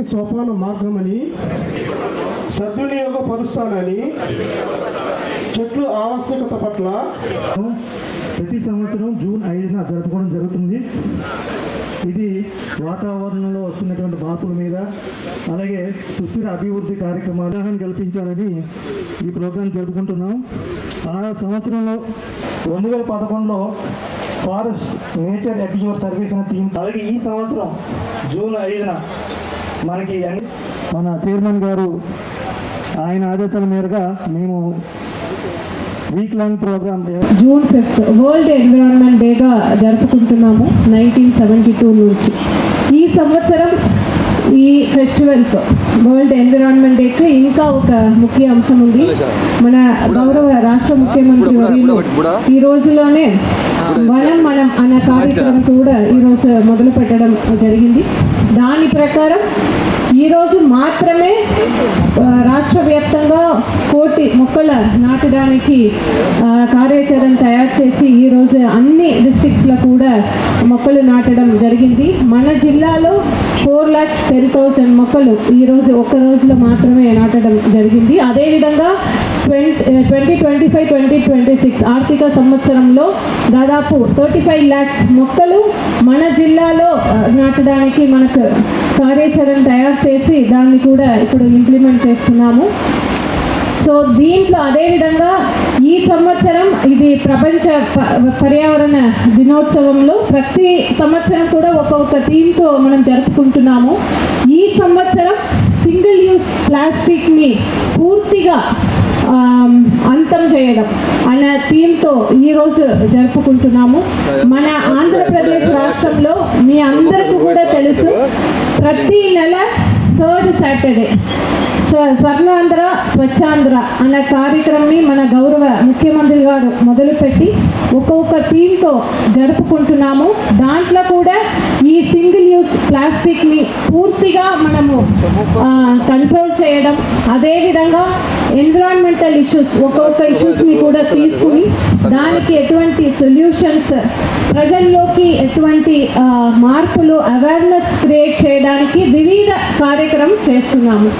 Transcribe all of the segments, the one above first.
మంచి సోపాన మార్గమని సద్వినియోగపరుస్తానని చెట్లు ఆవశ్యకత పట్ల ప్రతి సంవత్సరం జూన్ ఐదున జరుపుకోవడం జరుగుతుంది. ఇది వాతావరణంలో వస్తున్నటువంటి మార్పుల మీద అలాగే సుస్థిర అభివృద్ధి కార్యక్రమాలు అవగాహన కల్పించాలని ఈ ప్రోగ్రాం జరుపుకుంటున్నాం. ఆ సంవత్సరంలో రెండు వేల పదకొండులో ఫారెస్ట్ నేచర్ ఎట్ సర్వీస్ అనే థీమ్ అలాగే ఈ సంవత్సరం జూన్ ఐదున మనకి మన చైర్మన్ గారు ఆయన ఆదేశాల మేరగా మేము week long programme June fifth world environment డేగా జరుపుకుంటున్నాము నైన్టీన్ సెవెంటీ టూ నుంచి. ఈ సంవత్సరం ఈ ఫెస్టివల్స్ వరల్డ్ ఎన్విరాన్మెంట్ డేకి ఇంకా ఒక ముఖ్య అంశం ఉంది. మన గౌరవ రాష్ట్ర ముఖ్యమంత్రి వర్యులు ఈ రోజులోనే వనం మనం అనే కార్యక్రమం కూడా ఈరోజు మొదలు పెట్టడం జరిగింది. దాని ప్రకారం ఈరోజు మాత్రమే రాష్ట్ర వ్యాప్తంగా కోటి మొక్కల నాటడానికి కార్యాచరణ తయారు చేసి ఈరోజు అన్ని డిస్ట్రిక్ట్స్లో కూడా మొక్కలు నాటడం జరిగింది. మన జిల్లాలో ఫోర్ ల్యాక్స్ టెన్ థౌసండ్ మొక్కలు ఈరోజు ఒక్క రోజులో మాత్రమే నాటడం జరిగింది. అదేవిధంగా twenty twenty twenty five twenty twenty six ఆర్థిక సంవత్సరంలో దాదాపు థర్టీ ఫైవ్ ల్యాక్స్ మొక్కలు మన జిల్లాలో నాటడానికి మనకు కార్యాచరణ తయారు చేసి దాన్ని కూడా ఇప్పుడు ఇంప్లిమెంట్ చేస్తున్నాము. సో దీంట్లో అదేవిధంగా ఈ సంవత్సరం ఇది ప్రపంచ ప- పర్యావరణ దినోత్సవంలో ప్రతి సంవత్సరం కూడా ఒక్కొక్క థీమ్తో మనం జరుపుకుంటున్నాము. ఈ సంవత్సరం సింగిల్ యూస్ ప్లాస్టిక్ని పూర్తిగా అంతం చేయడం అనే థీమ్తో ఈరోజు జరుపుకుంటున్నాము. మన ఆంధ్రప్రదేశ్ రాష్ట్రంలో మీ అందరికీ కూడా తెలుసు ప్రతి నెల third Saturday so Swarnandhra Swachhandhra అన్న కార్యక్రమాన్ని మన గౌరవ ముఖ్యమంత్రి గారు మొదలుపెట్టి ఒక్కొక్క థీమ్తో జరుపుకుంటున్నాము. దాంట్లో కూడా ఈ సింగిల్ యూస్ ప్లాస్టిక్ని పూర్తిగా మనము కంట్రోల్ చేయడం అదేవిధంగా ఎన్విరాన్మెంటల్ ఇష్యూస్ ఒక్కొక్క ఇష్యూస్ని కూడా తీసుకుని దానికి ఎటువంటి సొల్యూషన్స్ ప్రజల్లోకి ఎటువంటి మార్పులు అవేర్నెస్ క్రియేట్ చేయడానికి వివిధ కార్యక్రమం చేస్తున్నాము.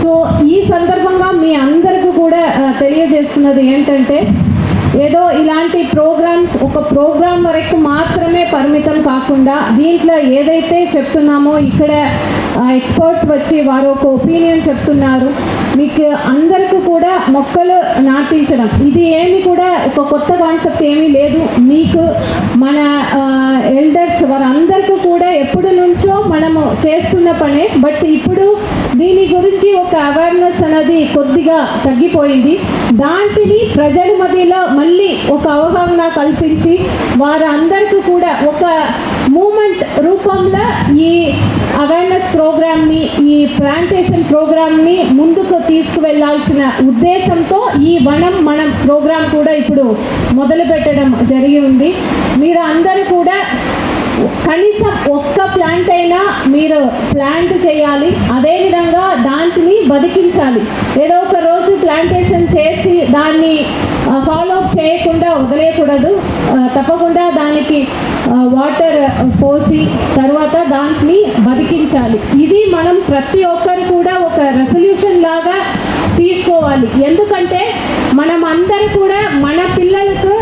సో ఈ సందర్భంగా మీ అందరికీ కూడా తెలియజేస్తున్నది ఏంటంటే ఏదో ఇలాంటి ప్రోగ్రామ్స్ ఒక ప్రోగ్రామ్ వరకు మాత్రమే పరిమితం కాకుండా దీంట్లో ఏదైతే చెప్తున్నామో ఇక్కడ ఎక్స్పర్ట్స్ వచ్చి వారు ఒక ఒపీనియన్ చెప్తున్నారు. మీకు అందరికీ కూడా మొక్కలు నాటించడం. ఇది ఏమి కూడా ఒక కొత్త కాన్సెప్ట్ ఏమీ లేదు. మీకు మన ఎల్డర్స్ వారందరికీ కూడా ఎప్పటి నుంచో మనము చేస్తున్న పనే. బట్ ఇప్పుడు దీని గురించి ఒక అవేర్నెస్ అనేది కొద్దిగా తగ్గిపోయింది. దాంటిని ప్రజల మధ్యలో మళ్ళీ ఒక అవగాహన కల్పించి వారందరికీ కూడా ఒక మూమెంట్ రూపంలో ఈ అవేర్నెస్ ప్రోగ్రామ్ని ఈ ప్లాంటేషన్ ప్రోగ్రామ్ని ముందుకు తీసుకువెళ్ళాల్సిన ఉద్దేశంతో ఈ వనం మనం ప్రోగ్రామ్ కూడా ఇప్పుడు మొదలుపెట్టడం జరిగి ఉంది. మీరు అందరూ కూడా కనీసం ఒక్క ప్లాంట్ అయినా మీరు ప్లాంట్ చేయాలి. అదేవిధంగా దాంట్ని బతికించాలి. ఏదో ఒక రోజు ప్లాంటేషన్ చేసి దాన్ని ఫాలో అప్ చేయకుండా వదిలేయకూడదు. తప్పకుండా దానికి వాటర్ పోసి తర్వాత దాంట్ని బతికించాలి. ఇది మనం ప్రతి ఒక్కరు కూడా ఒక రెసల్యూషన్ లాగా తీసుకోవాలి. ఎందుకంటే మనం అందరూ కూడా మన పిల్లలకు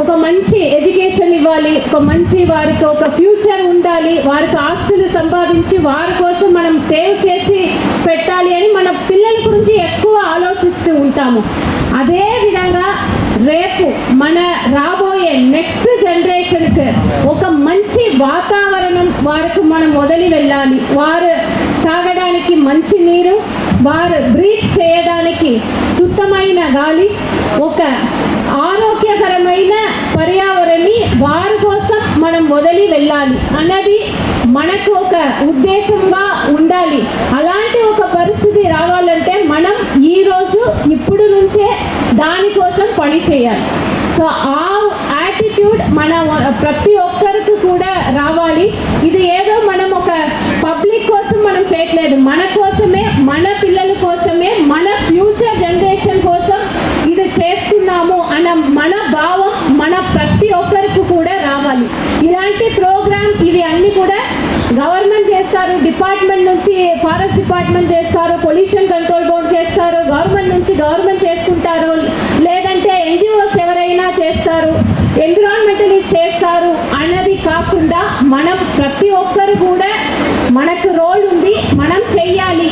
ఒక మంచి ఎడ్యుకేషన్ ఇవ్వాలి ఒక మంచి వారికి ఒక ఫ్యూచర్ ఉండాలి వారికి ఆస్తులు సంపాదించి వారి కోసం మనం సేవ్ చేసి పెట్టాలి అని మన పిల్లల గురించి ఎక్కువ ఆలోచిస్తూ ఉంటాము. అదే విధంగా రేపు మన రాబోయే నెక్స్ట్ జనరేషన్కి ఒక మంచి వాతావరణం వారికి మనం వదిలి వెళ్ళాలి. వారు తాగడానికి మంచి నీరు వారు బ్రీత్ చేయడానికి శుద్ధమైన గాలి ఒక ఆరోగ్యకరమైన పర్యావరణి వారి కోసం మనం వదిలి వెళ్ళాలి అన్నది మనకు ఒక ఉద్దేశంగా ఉండాలి. అలాంటి ఒక పరిస్థితి రావాలంటే మనం ఈరోజు ఇప్పుడు నుంచే దానికోసం పని చేయాలి. సో ఆ యాటిట్యూడ్ మన ప్రతి ఒక్కరికి కూడా రావాలి. ఇది ఏదో మనం ఒక పబ్లిక్ కోసం మనం చేయట్లేదు. మన కోసమే మన పిల్లల కోసమే మన ఫ్యూచర్ జనరేషన్ కోసం ఇది చేస్తున్నాము అన్న మన భావం మన ప్రతి ఒక్కరికి కూడా రావాలి ఇలాంటి ప్రోగ్రామ్ ఇవి అన్ని కూడా గవర్నమెంట్ చేస్తారు డిపార్ట్మెంట్ నుంచి ఫారెస్ట్ డిపార్ట్మెంట్ చేస్తారు పొల్యూషన్ కంట్రోల్ బోర్డ్ చేస్తారు గవర్నమెంట్ నుంచి గవర్నమెంట్ చేసుకుంటారు. లేదంటే ఎన్జిఓస్ ఎవరైనా చేస్తారు ఎన్విరాన్మెంటలిస్ట్ చేస్తారు అన్నది కాకుండా మనం ప్రతి ఒక్కరు కూడా మనకు రోల్ ఉంది మనం చెయ్యాలి.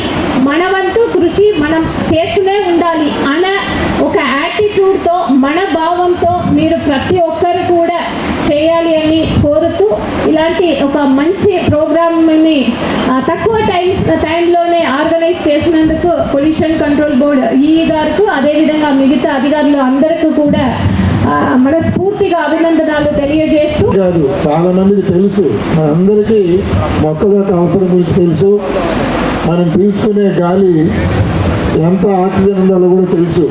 మన వంతు కృషి మనం చేస్తూనే ఉండాలి అన్న ఒక యాటిట్యూడ్తో మన భావంతో మీరు ప్రతి ఒక్కరు కూడా చేయాలి అని కోరుతూ ఇలాంటి ఒక మంచి ప్రోగ్రామ్ని తక్కువ టైం టైంలోనే ఆర్గనైజ్ చేసినందుకు పొల్యూషన్ కంట్రోల్ బోర్డ్ ఈ గారికి అదేవిధంగా మిగతా అధికారులు అందరికీ కూడా మనస్ఫూర్తిగా అభినందనాలు తెలియజేస్తూ కాదు చాలా మందికి తెలుసు. మనందరికీ మొక్కల యొక్క అవసరం గురించి తెలుసు. మనం పీల్చుకునే గాలి ఎంత ఆక్సిజన్ ఉండాలో కూడా తెలుసు.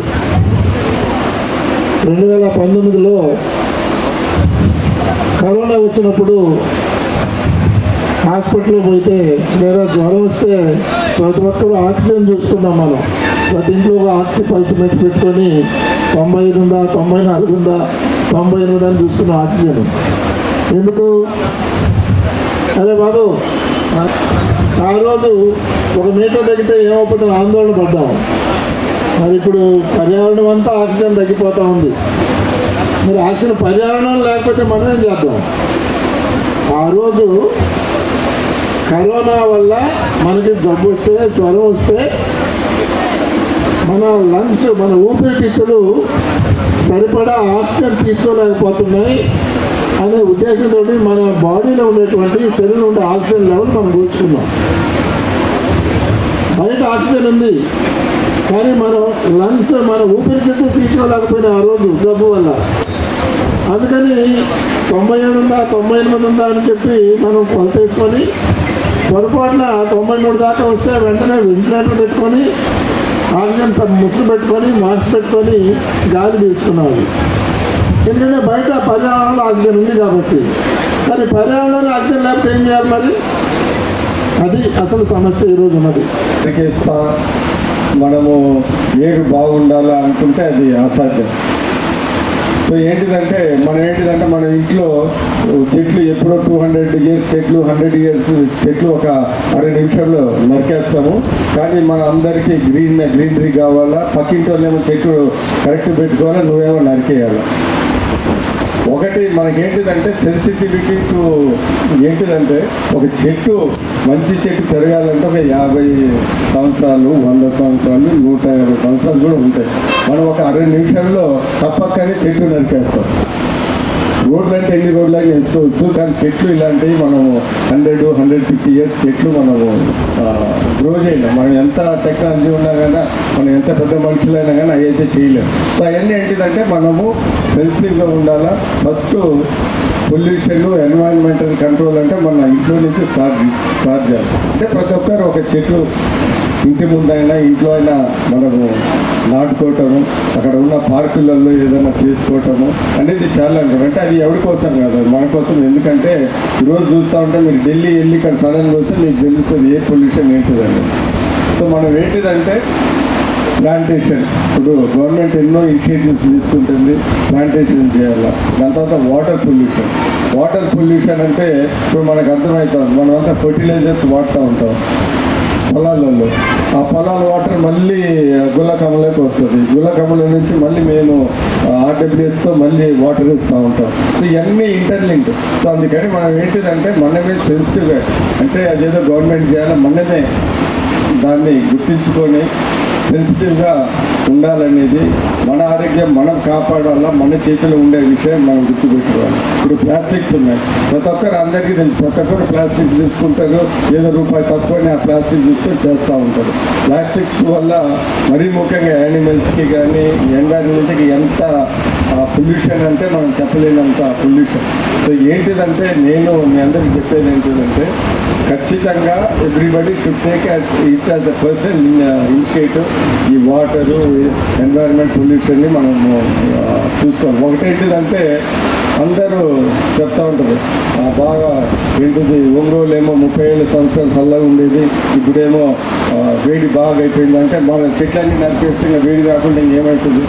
రెండు వేల పంతొమ్మిదిలో కరోనా వచ్చినప్పుడు హాస్పిటల్లో పోతే లేదా జ్వరం వస్తే ప్రతి ఒక్కరు ఆక్సిజన్ చూసుకున్నాం మనం. ప్రతి ఇంట్లో ఒక ఆక్సిజన్ పల్స్ పెట్టుకొని తొంభై ఐదు ఉందా తొంభై నాలుగు ఉందా తొంభై ఎనిమిది అని చూసుకున్నాం ఆక్సిజన్. ఎందుకు? అదే బాబు ఆ రోజు ఒక మీటర్ తగ్గితే ఏమవుతుందో ఆందోళన పడ్డాము. మరి ఇప్పుడు పర్యావరణం అంతా ఆక్సిజన్ తగ్గిపోతూ ఉంది. మరి ఆక్సిజన్ పర్యావరణం లేకపోతే మనం ఏం చేద్దాం? ఆ రోజు కరోనా వల్ల మనకి జబ్బు వస్తే జ్వరం వస్తే మన లంగ్స్ మన ఊపిరితిత్తులు సరిపడా ఆక్సిజన్ తీసుకోలేకపోతున్నాయి అనే ఉద్దేశంతో మన బాడీలో ఉండేటువంటి శరీరం ఉండే ఆక్సిజన్ లెవెల్ మనం కూర్చుకున్నాం బయట ఆక్సిజన్ ఉంది కానీ మనం లంగ్స్ మన ఊపిరితిత్తులు తీసుకోలేకపోయినా ఆ రోజు జబ్బు వల్ల. అందుకని తొంభై ఏడు ఉందా తొంభై ఎనిమిది ఉందా అని చెప్పి మనం కొలతేసుకొని పొరపాటున తొంభై మూడు దాకా వస్తే వెంటనే వెంటిలేటర్ పెట్టుకొని ఆక్సిజన్ ముసుగు పెట్టుకొని మాస్క్ పెట్టుకొని గాలి పీల్చుకున్నాము. ఎందుకంటే బయట పర్యావరణంలో ఆక్సిజన్ ఉంది కాబట్టి. కానీ పర్యావరణంలో ఆక్సిజన్ లేకపోతే ఏం చేయాలి మరి? అది అసలు సమస్య ఈరోజు ఉన్నది. మనము ఏడు బాగుండాలా అనుకుంటే అది అసాధ్యం. సో ఏంటిదంటే మనం ఏంటిదంటే మన ఇంట్లో చెట్లు ఎప్పుడో టూ హండ్రెడ్ ఇయర్స్ చెట్లు హండ్రెడ్ ఇయర్స్ చెట్లు ఒక అరవై నిమిషాల్లో నరికేస్తాము. కానీ మన అందరికీ గ్రీన్ గ్రీనరీ కావాలా? పక్కింటి వాళ్ళేమో చెట్లు కరెక్ట్ పెట్టుకోవాలా? నువ్వేమో నరికేయాలి? ఒకటి మనకేంటిదంటే సెన్సిటివిటీ టు ఏంటిదంటే ఒక చెట్టు మంచి చెట్టు పెరగాలంటే ఒక యాభై సంవత్సరాలు వంద సంవత్సరాలు నూట యాభై సంవత్సరాలు కూడా ఉంటాయి. మనం ఒక అరవై నిమిషాల్లో తప్పకనే చెట్టు నరికేస్తాం. రోడ్లు అంటే ఎన్ని రోడ్లకి ఎంచుకోవచ్చు కానీ చెట్లు ఇలాంటివి మనము హండ్రెడ్ హండ్రెడ్ ఫిఫ్టీ ఇయర్స్ చెట్లు మనము గ్రో చేయలేం. మనం ఎంత టెక్నాలజీ ఉన్నా కానీ మనం ఎంత పెద్ద మనుషులైనా కానీ అవి అయితే చేయలేము సో అవన్నీ ఏంటిదంటే మనము సెన్సిటివ్గా ఉండాలా? ఫస్ట్ పొల్యూషన్ ఎన్వైరన్మెంటల్ కంట్రోల్ అంటే మన ఇంట్లో నుంచి స్టార్ట్ స్టార్ట్ చేయాలి. అంటే ప్రతి ఒక్కరు ఒక చెట్లు ఇంటి ముందైనా ఇంట్లో అయినా మనము నాటుకోవటము అక్కడ ఉన్న పార్కులలో ఏదైనా చేసుకోవటము అనేది చాలా అంటే అది అది ఎవరి కోసం కాదు మన కోసం. ఎందుకంటే ఈరోజు చూస్తూ ఉంటే మీరు ఢిల్లీ వెళ్ళి ఇక్కడ సడన్ వస్తే మీకు తెలుస్తుంది ఏ పొల్యూషన్ ఏంటిదని సో మనం ఏంటిదంటే ప్లాంటేషన్ ఇప్పుడు గవర్నమెంట్ ఎన్నో ఇనిషియేటివ్స్ తీసుకుంటుంది ప్లాంటేషన్ చేయాలి. దాని తర్వాత వాటర్ పొల్యూషన్ వాటర్ పొల్యూషన్ అంటే ఇప్పుడు మనకు అర్థమవుతుంది. మనం అంతా ఫర్టిలైజర్స్ వాడుతూ ఉంటాం. పొలాలలో. ఆ పొలాల వాటర్ మళ్ళీ గుల్లకమ్మలోకి వస్తుంది. గుల్లకమ్మల నుంచి మళ్ళీ మేము ఆర్డబ్ల్యూఎస్తో మళ్ళీ వాటర్ ఇస్తూ ఉంటాం. సో ఇవన్నీ ఇంటర్లింక్ సో అందుకని మనం ఏంటిదంటే మనమే సెన్సిటివ్గా అంటే అదేదో గవర్నమెంట్ చేయాలి మనమే దాన్ని గుర్తించుకొని సెన్సిటివ్గా ఉండాలనేది మన ఆరోగ్యం మనం కాపాడాలా మన చేతిలో ఉండే విషయం మనం గుర్తుపెట్టుకోవాలి. ఇప్పుడు ప్లాస్టిక్స్ ఉన్నాయి. ప్రతి ఒక్కరు అందరికీ తెలుసు ప్రతి ఒక్కరు ప్లాస్టిక్ తీసుకుంటారు ఏదో రూపాయి తక్కువని ఆ ప్లాస్టిక్ తీసుకొని చేస్తూ ఉంటారు. ప్లాస్టిక్స్ వల్ల మరీ ముఖ్యంగా యానిమల్స్కి కానీ ఎన్వైరన్మెంట్కి ఎంత పొల్యూషన్ అంటే మనం చెప్పలేనంత పొల్యూషన్. సో ఏంటిదంటే నేను మీ అందరికి చెప్పేది ఖచ్చితంగా everybody should take it as a person initiative ఈ వాటరు ఎన్వైరన్మెంట్ పొల్యూషన్ని మనము చూస్తాం. ఒకటేంటిదంటే అందరూ చెప్తా ఉంటారు. బాగా ఏంటిది ఒంగోలు ఏమో ముప్పై ఏళ్ళ సంవత్సరాలు చల్లగా ఉండేది. ఇప్పుడేమో వేడి బాగా అయిపోయిందంటే మన చెట్లన్నీ నరికేస్తే వేడి కాకుండా ఇంకేమవుతుంది